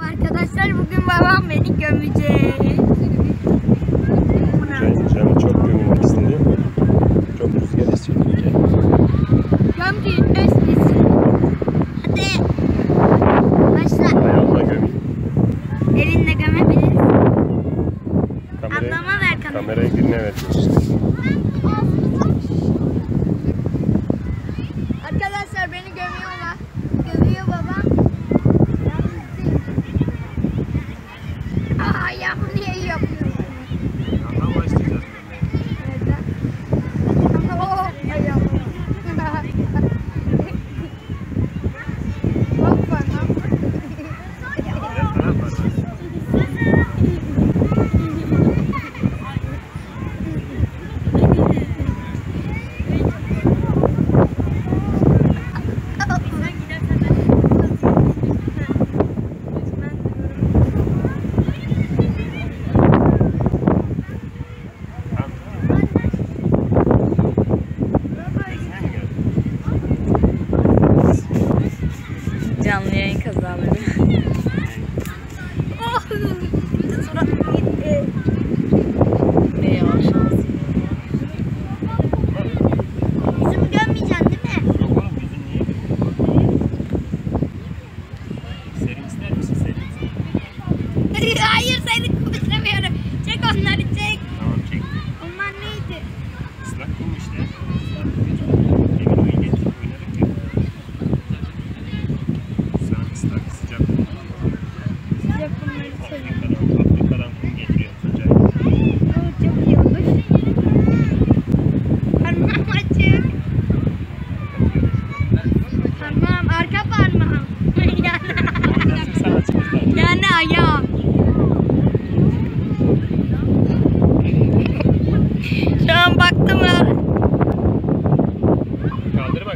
Arkadaşlar bugün babam beni gömecek. Can, canı çok gömülmek istedi. Çok rüzgar esiyor. Gel. Gömdüğün özlesin. Hadi. Başla. Ayağımla gömeyim. Elinle gömebiliriz. Kamerayı, Ablama ver kamerayı. kamerayı birine ver.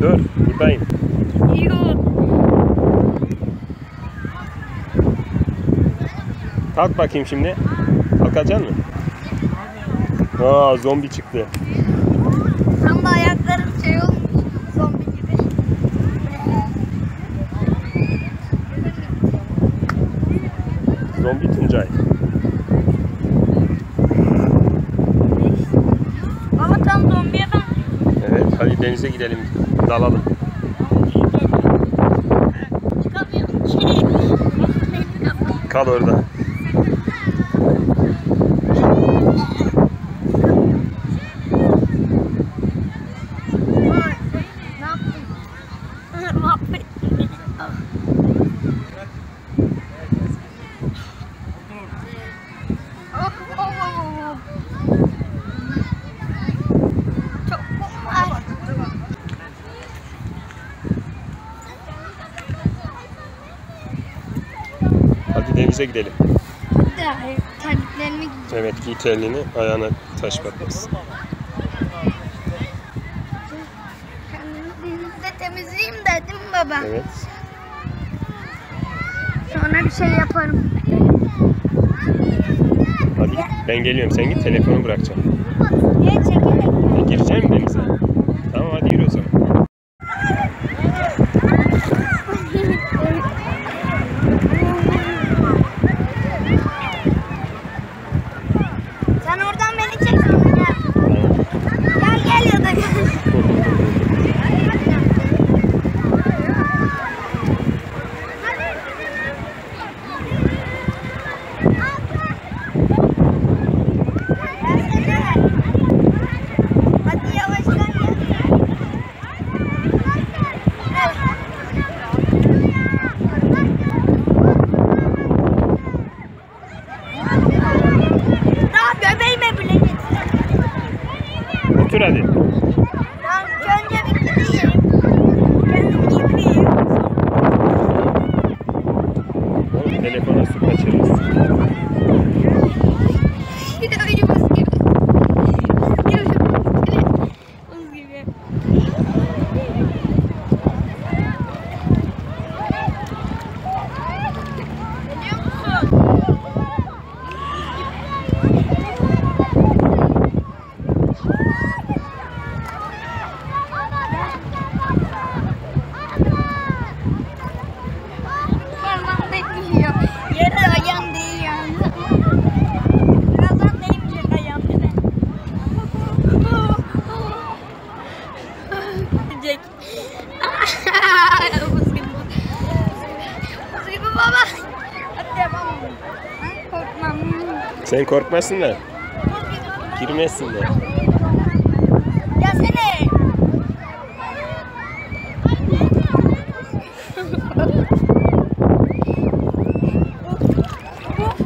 Dur. Buradayım. yok. Kalk bakayım şimdi. Kalkacaksın mı? Aa zombi çıktı. Tam da ayaklarım şey olmuş. Zombi gibi. Zombi Tuncay. Baba tam zombiye ben. Evet hadi denize gidelim. Dalalım. Kal orada. Denize gidelim. Hadi terliklerimi giyeceğim. Evet giy terliğini ayağına taş batmasın. Denizde temizleyeyim dedim baba. Evet. Sonra bir şey yaparım. Hadi git. ben geliyorum sen git telefonu bırakacağım. Niye çekelim? E, gireceğim denize. burası kaçırırız. Yeah. Sen korkmasın da. Girmezsin de. Gelsene.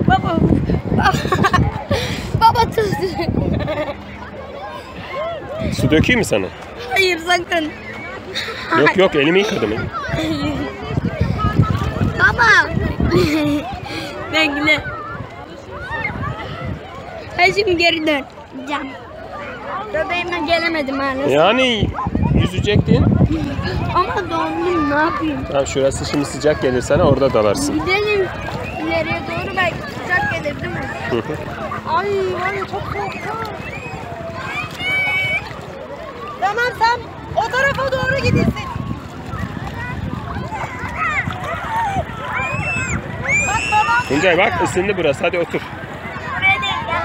Baba. Baba tuz. Su dökeyim mi sana? Hayır sakın. Yok yok elimi yıkadım. Baba. Bekle. Hadi şimdi geri dön. Can. Bebeğime gelemedim maalesef. Yani yüzecektin. Ama dondum ne yapayım? Tamam şurası şimdi sıcak gelir sana orada dalarsın. Gidelim ileriye doğru belki sıcak gelir değil mi? Ay var ya çok korktum. Tamam sen o tarafa doğru babam. Tuncay bak ısındı burası hadi otur. Buraya değil gel.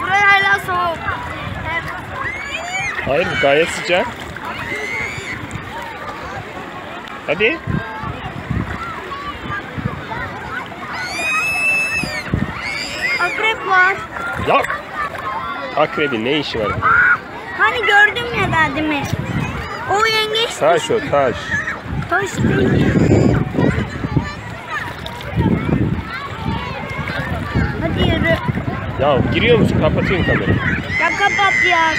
Buraya hala soğuk. Hayır gayet sıcak. Hadi. Akrep var. Ya. Akrebin ne işi var? Hani gördüm ya daha demin. O yengeç Taş o taş. hoş değil. Hadi yürü. Ya giriyor musun? Kapatıyorum kamerayı. Ya kapat ya.